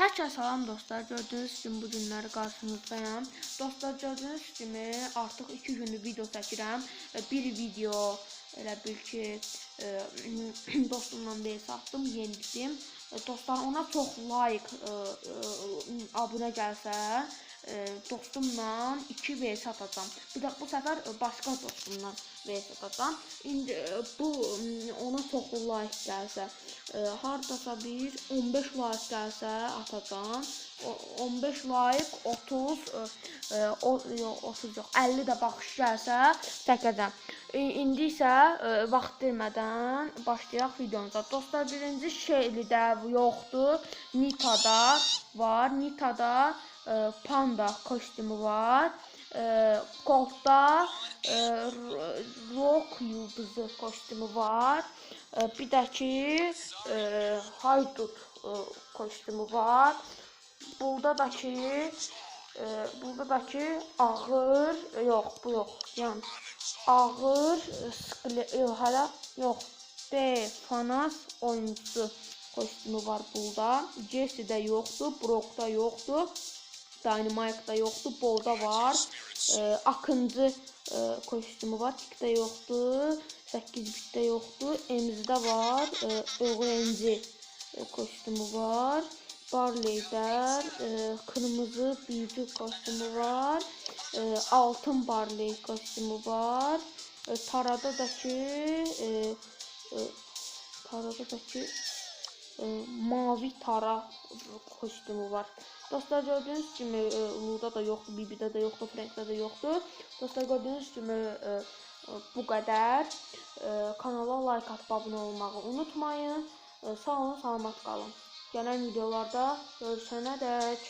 Hər kəsə salam dostlar. Gördüyünüz kimi bu günləri qarşınızdayam. Dostlar gördüyünüz kimi artıq 2 gündür video çəkirəm. E, Bir video elə bil ki, e, dostumla vs atdım, yenildim. E, Dostlar ona çox like, abunə gəlsə, dostumla 2 vs atacağam. Bir də bu səfər e, başqa dostumla vs atacağam. İndi e, bu ona çox like gəlsə, e, hardasa bir 15 like gəlsə atacağam. O- 15 like 30 e, e, o yox 30 yox 50 də baxış gəlsə çəkəcəm. İndi isə vaxt itirmədən başlayaq videomuza. Dostlar, birinci şeylidə yoxdur. Nitada var. Nitada e, panda kostyumu var. E, Goldda e, rock yıldızı kostyumu var. E, bir də ki e, haydut e, kostyumu var. Burada da ki e, burada da ki ağır e, yox bu yox. Yəni ağır e, yox hələ yox. B Fanas oyuncusu kostyumu var burada. Jesse də yoxdur, Brock da yoxdur. Dynamite da yoxdur, Bolda var. E, Akıncı e, kostyumu var, Tik də yoxdur. 8 bitdə yoxdur. Emzidə var. E, öğrenci e, kostyumu var. Barley'də e, kırmızı büyücü kostyumu var. E, altın Barley kostyumu var. E, Tarada da ki e, e, Tarada da ki mavi tara kostyumu var. Dostlar gördüyünüz kimi e, Luda da yoxdur, Bibidə də yoxdur, Frankdə də yoxdur. Dostlar gördüyünüz kimi e, e, bu qədər. Kanala like atıb abunə olmağı unutmayın. Sağ olun, salamat qalın. Gələn videolarda görüşənədək